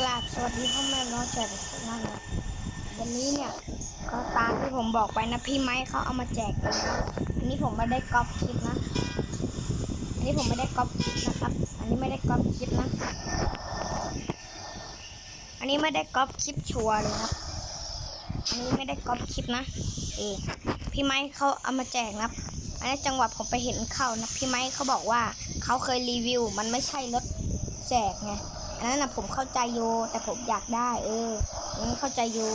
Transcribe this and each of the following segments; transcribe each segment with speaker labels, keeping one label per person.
Speaker 1: กราบสวัสดีพ่อแม่น้องแจกทุกท่านนะวันนี้เนี่ยก็ตามที่ผมบอกไปนะพี่ไม้เขาเอามาแจกกันนะอันนี้ผมไม่ได้ก๊อปคลิปนะอันนี้ผมไม่ได้ก๊อปคลิปนะครับ อันนี้ไม่ได้ก๊อปคลิปนะ อันนี้ไม่ได้ก๊อปคลิปชัวร์เลยครับอันนี้ไม่ได้ก๊อปคลิปนะเออพี่ไม้เขาเอามาแจกนะอันนี้จังหวะผมไปเห็นเข้านะพี่ไม้เขาบอกว่าเขาเคยรีวิว มันไม่ใช่รถแจกไง อันนั้นนะผมเข้าใจอยู่แต่ผมอยากได้ เอออันนี้เข้าใจอยู่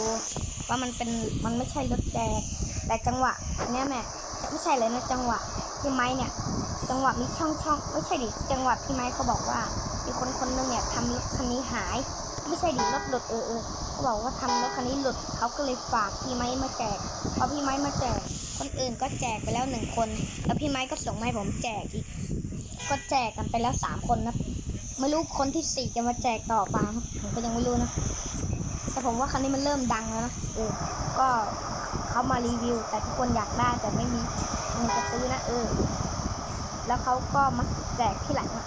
Speaker 1: ว่ามันเป็นมันไม่ใช่รถแจกแต่จังหวะเนี้ยแม่จะไม่ใช่เลยนะจังหวะพี่ไม้เนี่ย จังหวะมีช่องช่องไม่ใช่ดิจังหวะพี่ไม้เขาบอกว่ามีคนคนหนึงเนี่ยทำรถคันนี้หาย ไม่ใช่ดิรถหลุดเออเออเขาบอกว่าทำรถคันนี้หลุดเขาก็เลยฝากพี่ไม้มาแจกพอพี่ไม้มาแจก คนอื่นก็แจกไปแล้วหนึ่งคน แล้วพี่ไม้ก็ส่งมาให้ผมแจกอีกก็แจกกันไปแล้วสามคนนะ ไม่รู้คนที่สี่จะมาแจกต่อป่าผมก็ยังไม่รู้นะ แต่ผมว่าคันนี้มันเริ่มดังแล้วนะเออก็เขามารีวิว แต่ทุกคนอยากได้แต่ไม่มีเงินจะซื้อนะเออ แล้วเขาก็มาแจกที่หลังนะ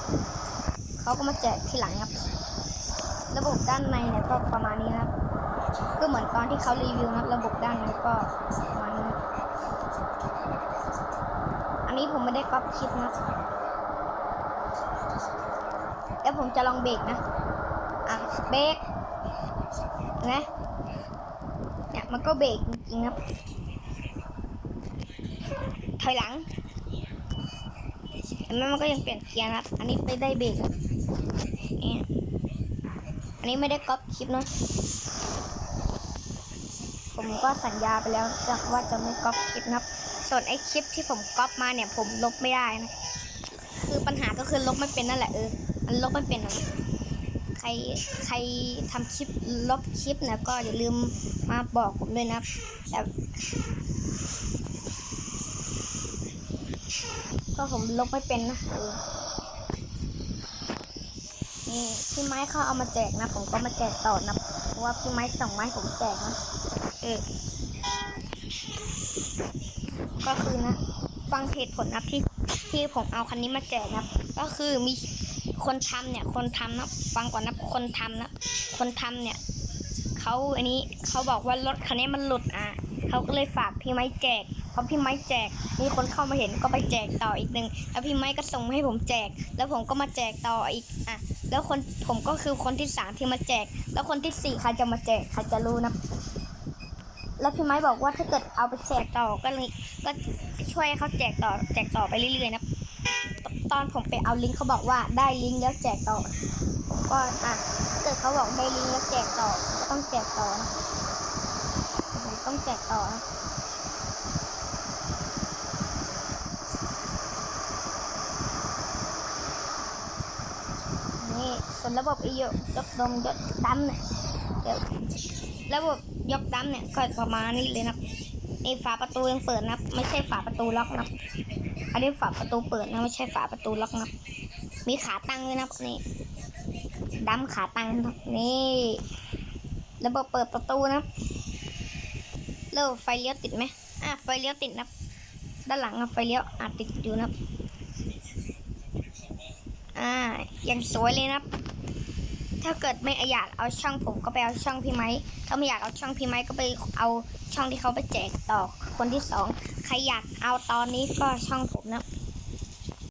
Speaker 1: เขาก็มาแจกที่หลังครับ ระบบด้านในเนี่ยก็ประมาณนี้นะครับก็เหมือนตอนที่เขารีวิวนะระบบด้านในก็ประมาณนี้อันนี้ผมไม่ได้ก๊อปคลิปนะ แล้วผมจะลองเบรกนะ อะ เบรกนะเนี่ยมันก็เบรกจริงๆครับ ถอยหลังเห็นไหมมันก็ยังเปลี่ยนเกียร์นะครับ อันนี้ไม่ได้เบรกครับเนี่ยอันนี้ไม่ได้ก๊อปคลิปนะ ผมก็สัญญาไปแล้วจะว่าจะไม่ก๊อปคลิปนะครับ ส่วนไอ้คลิปที่ผมก๊อปมาเนี่ย ผมลบไม่ได้นะ คือปัญหาก็คือลบไม่เป็นนั่นแหละเออ มันลบไม่เป็นใครใครทำคลิปลบคลิปนะก็อย่าลืมมาบอกผมด้วยนะแต่ก็ผมลบไม่เป็นนะนี่พี่ไม้เขาเอามาแจกนะ ผมก็มาแจกต่อนะเพราะว่าพี่ไม้ส่งไม้ผมแจกนะเออก็คือนะ ฟังเหตุผลนะที่ที่ผมเอาคันนี้มาแจกนะ ก็คือมี คนทำเนี่ย คนทำนะฟังก่อนนะคนทำนะคนทำเนี่ยเขาอันนี้เขาบอกว่ารถคันนี้มันหลุดอะเขาก็เลยฝากพี่ไม้แจกพอพี่ไม้แจก มีคนเข้ามาเห็นก็ไปแจกต่ออีกหนึ่งแล้วพี่ไม้ก็ส่งให้ผมแจก แล้วผมก็มาแจกต่ออีกอะแล้วคนผมก็คือคนที่สามที่มาแจก แล้วคนที่สี่ใครจะมาแจกใครจะรู้นะแล้วพี่ไม้บอกว่าถ้าเกิดเอาไปแจกต่อก็เลยก็ช่วยเขาแจกต่อแจกต่อไปเรื่อยๆนะ ตอนผมไปเอาลิงก์เขาบอกว่าได้ลิงก์แล้วแจกต่อ ก็อะเกิดเขาบอกได้ลิงก์แล้วแจกต่อก็ต้องแจกต่อนะผมต้องแจกต่อนะนี่ส่วนระบบอีโยยกดมยกดันเนี่ยเดี๋ยวระบบยกดั้มเนี่ยก็ประมาณนี้เลยนะครับ นี่ฝาประตูยังเปิดนะ ไม่ใช่ฝาประตูล็อกนะอันนี้ฝาประตูเปิดนะไม่ใช่ฝาประตูล็อกนะมีขาตั้งด้วยนะนี่ดั้มขาตั้งนะนี่ระบบเปิดประตูนะครับแล้วไฟเลี้ยวติดไหมอะไฟเลี้ยวติดนะด้านหลังอะไฟเลี้ยวอาจติดอยู่นะอ่ายังสวยเลยนะ ถ้าเกิดไม่อยากเอาช่องผมก็ไปเอาช่องพี่ไม้ถ้าไม่อยากเอาช่องพี่ไม้ก็ไปเอาช่องที่เขาไปแจกต่อคนที่สองใครอยากเอาตอนนี้ก็ช่องผมนะ